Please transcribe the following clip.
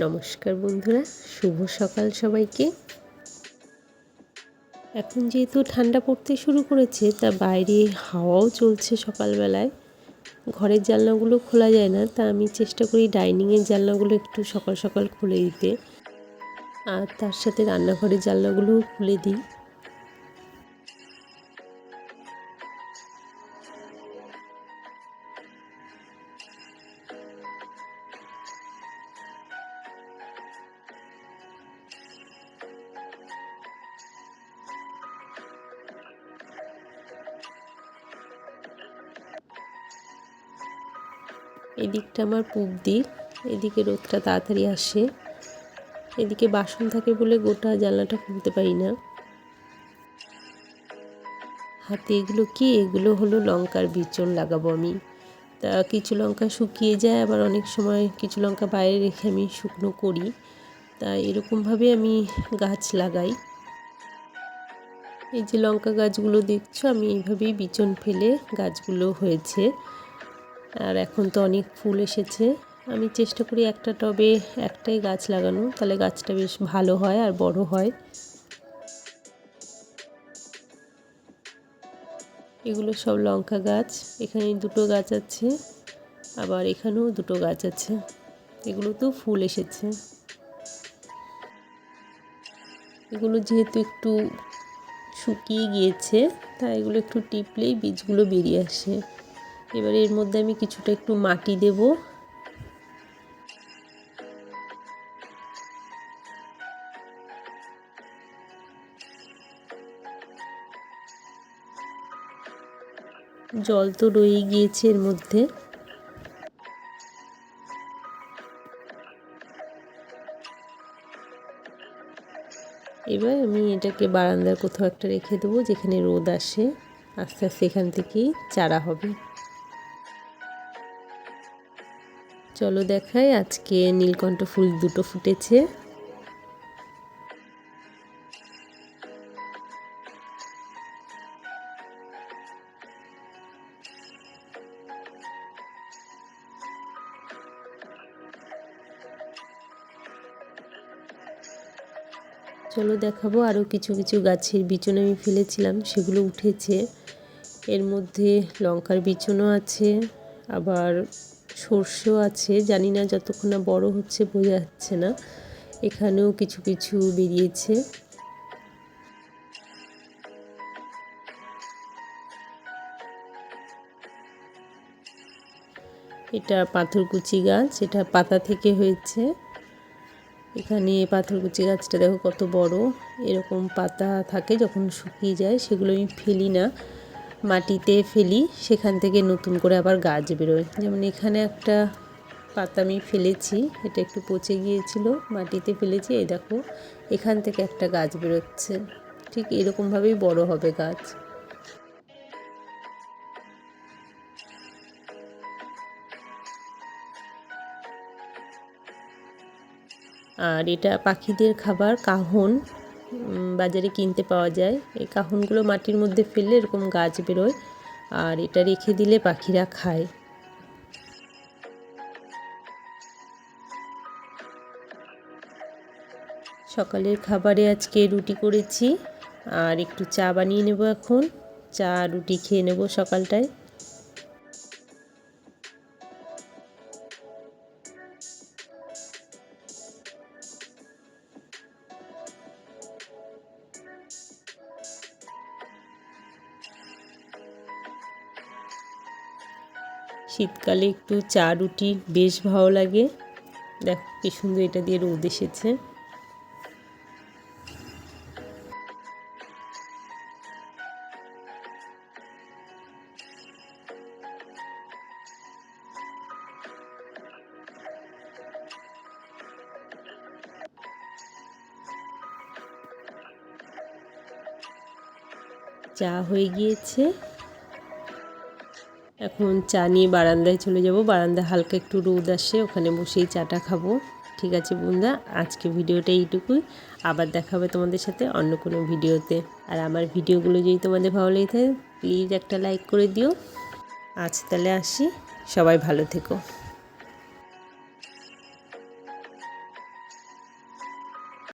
নমস্কার বন্ধুরা, শুভ সকাল সবাইকে। এখন যেহেতু ঠান্ডা পড়তে শুরু করেছে, তা বাইরে হাওয়াও চলছে সকালবেলায়। ঘরের জানলাগুলো খোলা যায় না, তা আমি চেষ্টা করি ডাইনিংয়ের জানলাগুলো একটু সকাল সকাল খুলে দিতে। আর তার সাথে রান্নাঘরের জানলাগুলোও খুলে দিই। এদিকটা আমার পূব দিক, এদিকে রোদটা তাড়াতাড়ি আসে। এদিকে বাসন থাকে বলে গোটা জানলাটা খুলতে পারি না। হাতে এগুলো কি? এগুলো হলো লঙ্কার বিচন লাগাবো আমি। তা কিছু লঙ্কা শুকিয়ে যায়, আবার অনেক সময় কিছু লঙ্কা বাইরে রেখে আমি শুকনো করি। তা এরকমভাবে আমি গাছ লাগাই। এই যে লঙ্কা গাছগুলো দেখছ, আমি এইভাবেই বিচন ফেলে গাছগুলো হয়েছে। আর এখন তো অনেক ফুল এসেছে। আমি চেষ্টা করি একটা টবে একটাই গাছ লাগানো, তাহলে গাছটা বেশ ভালো হয় আর বড় হয়। এগুলো সব লঙ্কা গাছ, এখানে দুটো গাছ আছে, আবার এখানেও দুটো গাছ আছে। এগুলোতেও ফুল এসেছে। এগুলো যেহেতু একটু শুকিয়ে গিয়েছে, তাই এগুলো একটু টিপলেই বীজগুলো বেরিয়ে আসে। এবার এর মধ্যে আমি কিছুটা একটু মাটি দেব। জল তো রয়ে গিয়েছে এর মধ্যে। এবার আমি এটাকে বারান্দার কোথাও একটা রেখে দেবো, যেখানে রোদ আসে। আস্তে আস্তে এখান থেকেই চারা হবে। চলো দেখাই, আজকে নীলকণ্ঠ ফুল দুটো ফুটেছে। চলো দেখাবো আরও কিছু কিছু গাছের বিচন আমি ফেলেছিলাম, সেগুলো উঠেছে। এর মধ্যে লঙ্কার বিচনও আছে, আবার সর্ষেও আছে, জানি না যতক্ষণ না বড় হচ্ছে বোঝা যাচ্ছে না। এখানেও কিছু কিছু বেরিয়েছে। এটা পাথরকুচি গাছ, এটা পাতা থেকে হয়েছে। এখানে পাথরকুচি গাছটা দেখো কত বড়। এরকম পাতা থাকে যখন শুকিয়ে যায়, সেগুলো আমি ফেলি না। মাটিতে ফেলি, সেখান থেকে নতুন করে আবার গাছ বেরোয়। যেমন এখানে একটা পাতা আমি ফেলেছি, এটা একটু পচে গিয়েছিল, মাটিতে ফেলেছি, এই দেখো, এখান থেকে একটা গাছ বেরোচ্ছে। ঠিক এরকমভাবেই বড় হবে গাছ। আর এটা পাখিদের খাবার, কাহন। বাজারে কিনতে পাওয়া যায়। এই কাহনগুলো মাটির মধ্যে ফেললে এরকম গাছ বেরোয় আর এটা রেখে দিলে পাখিরা খায়। সকালের খাবারে আজকে রুটি করেছি আর একটু চা বানিয়ে নেব এখন। চা রুটি খেয়ে নেব সকালটায়। শীতকালে একটু চা রুটি বেশ ভালো লাগে। দেখো, কি সুন্দর এটা দিয়ে রোদ এসেছে। চা হয়ে গিয়েছে। এখন চা নিয়ে বারান্দায় চলে যাব। বারান্দায় হালকা একটু রোদ আসে, ওখানে বসেই চাটা খাব। ঠিক আছে বন্ধুরা, আজকে ভিডিওটা এইটুকুই। আবার দেখা হবে তোমাদের সাথে অন্য কোনো ভিডিওতে। আর আমার ভিডিওগুলো যদি তোমাদের ভালো লেগে থাকে, প্লিজ একটা লাইক করে দিও। আজ তাহলে আসি। সবাই ভালো থেকো।